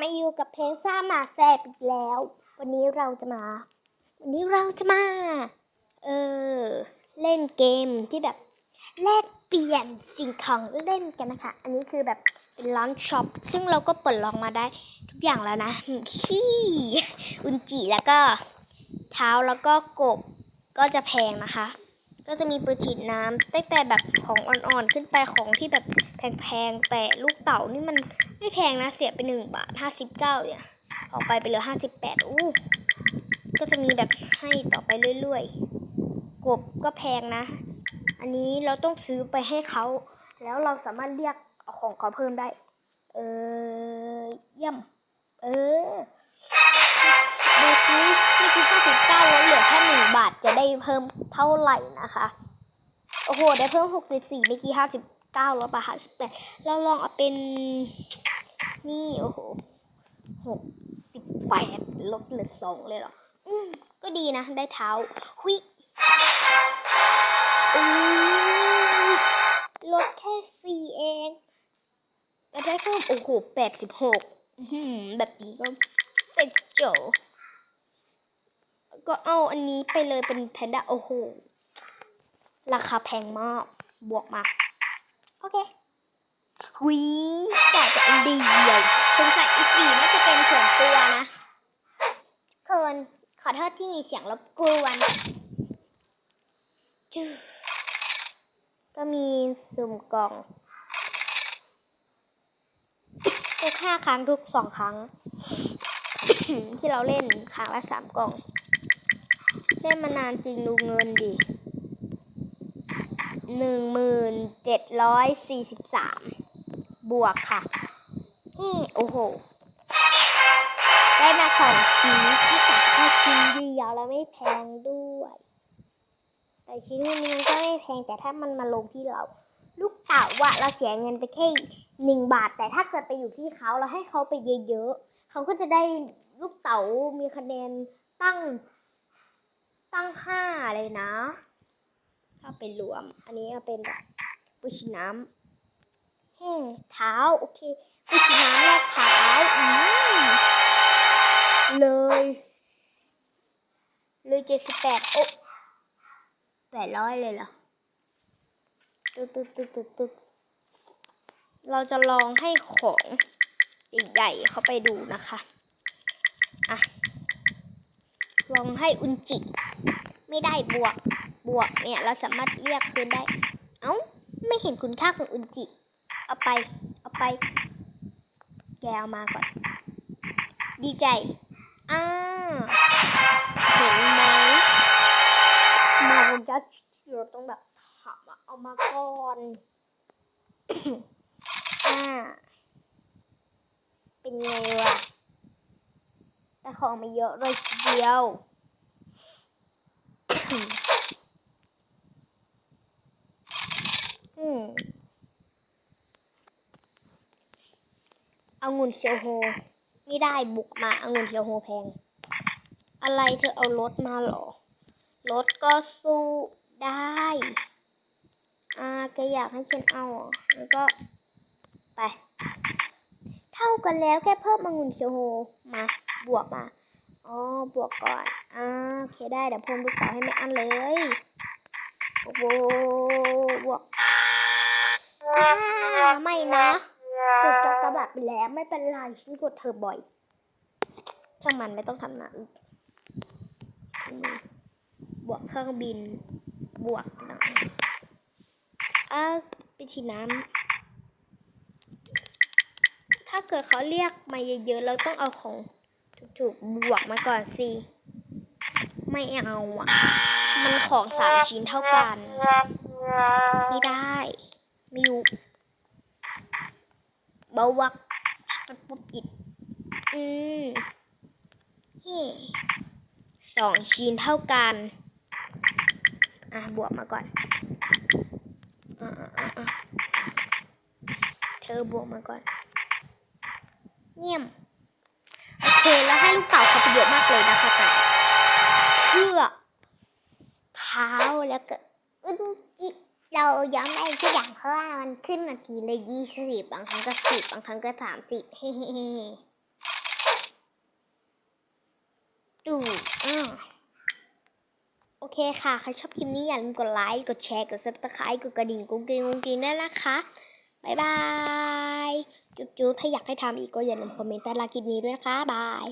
มาอยู่กับเพลงซ่ามาแซบอีกแล้ว วันนี้เราจะมา วันนี้เราจะมา เออ เล่นเกมที่แบบแลกเปลี่ยนสิ่งของเล่นกันนะคะ อันนี้คือแบบเป็นร้านช็อป ซึ่งเราก็เปิดลองมาได้ทุกอย่างแล้วนะขี้อุนจิแล้วก็ เท้าแล้วก็กบก็จะแพงนะคะ ก็จะมีปืนฉีดน้ำตั้งแต่แบบของอ่อนๆขึ้นไปของที่แบบแพงๆแต่ลูกเต่านี่มันไม่แพงนะเสียไปหนึ่งบาทห้าสิบเก้าเนี่ยออกไปไปเหลือห้าสิบแปดอู้ก็จะมีแบบให้ต่อไปเรื่อยๆกบก็แพงนะ อันนี้เราต้องซื้อไปให้เขา แล้วเราสามารถเรียกเอาของเขาเพิ่มได้ เออเยี่ยมเออดูซิเมื่อกี้ห้าสิบเก้า ลือแค่หนึ่งบาทจะได้เพิ่มเท่าไหร่นะคะ โอ้โห ได้เพิ่มหกสิบสี่เมื่อกี้ห้าสิบเก้าแล้วปะห้าสิบแปดเราลองเอาเป็น นี่โอ้โหหกสิบแปดลดเหลือสองเลยเหรอ อืมก็ดีนะ ได้เท้าหุยอืมลดแค่สี่เองได้เพิ่มโอ้โหแปดสิบหกแบบนี้ก็เป็นโจ ก็เอาอันนี้ไปเลยเป็นแพนด้าโอ้โห ราคาแพงมาก บวกมา โอเคหุยจ่ายแต่อันเดียวสงสัยอีสี่น่าจะเป็นส่วนตัวนะเคินขอโทษที่มีเสียงรบกวนก็มีสุ่มกล่องทุกห้าครั้งทุกสองครั้ง ที่เราเล่นครั้งละสามกล่อง เล่นมานานจริงดูเงินดิหนึ่งหมื่นเจ็ดร้อยสี่สิบสามบวกค่ะนี่โอ้โห ได้มาสองชิ้นที่จากแค่ชิ้นเดียวแล้วไม่แพงด้วย แต่ชิ้นนี้มันก็ไม่แพงแต่ถ้ามันมาลงที่เรา ลูกเต๋าอะเราเสียเงินไปแค่หนึ่งบาท แต่ถ้าเกิดไปอยู่ที่เขาเราให้เขาไปเยอะๆเขาก็จะได้ลูกเต๋ามีคะแนนตั้ง ตั้งห้าเลยนะ ถ้าเป็นรวม อันนี้เป็นแบบปุชิน้ำเฮ้เท้า โอเคปุชิน้ำแรกเท้าอืมเลย เลยเจ็ดสิบแปดโอ้แปดร้อยเลยเหรอตึ๊ดตึ๊ดตึ๊ดตึ๊ดตึ๊ดเราจะลองให้ของใหญ่ๆเข้าไปดูนะคะ อะ ลองให้อุนจิ ไม่ได้บวกบวกเนี่ยเราสามารถเรียกคืนได้ เอ้าไม่เห็นคุณค่าของอุนจิ เอาไป เอาไป แกเอามาก่อน ดีใจอ่าเห็นไหมมาผมจะเราต้องแบบถามว่าเอามาก่อนอ่าเป็นไงวะ แต่ของไม่เยอะเลยทีเดียวอืมเอางุ่นเชียวโฮไม่ได้บุกมาเอางุ่นเชียวโฮแพง อะไรเธอเอารถมาหรอ รถก็สู้ได้ อ่าแกอยากให้ฉันเอาเหรองั้นก็ไป เท่ากันแล้วแค่เพิ่มองุ่นเชียวโฮมา บวกมาอ๋อบวกก่อนอ่าโอเคได้เดี๋ยวพ่มลูกเต๋าให้ไม่อันเลยโอ้โหบวกอ่าไม่นะกดกระบาดไปแล้วไม่เป็นไรฉันกดเธอบ่อย ช่างมันไม่ต้องทำหนักอีกอันนี้บวกเครื่องบิน บวกหนังอ่าไปฉีดน้ำถ้าเกิดเขาเรียกมาเยอะๆเราต้องเอาของ ถูกบวกมาก่อนสิ ไม่เอาอะ มันของสามชิ้นเท่ากัน ไม่ได้ ไม่อยู่เบาวักปุ๊บอิด อืมเฮ้สองชิ้นเท่ากัน อะ บวกมาก่อน อะอะอะเธอบวกมาก่อน เงียบโอเคแล้ว ให้ลูกเต่าเขาไปเยอะมากเลยนะคะแต่เพื่อเท้าแล้วก็อึ้งจิเราย้อมได้ทุกอย่างเพราะว่ามันขึ้นนาทีเละยี่สิบบางครั้งก็สิบบางครั้งก็สามสิบเฮ้ดูอ่าโอเคค่ะ ใครชอบคลิปนี้อย่าลืมกดไลค์ กดแชร์ กดซับสไครต์กดกระดิ่งกุ้งกิ้งกุ้งกิ้งได้นะคะ บ๊ายบาย จุ๊บๆถ้าอยากให้ทำอีกก็อย่าลืมคอมเมนต์ใต้ลางคลิปนี้ด้วยนะคะบาย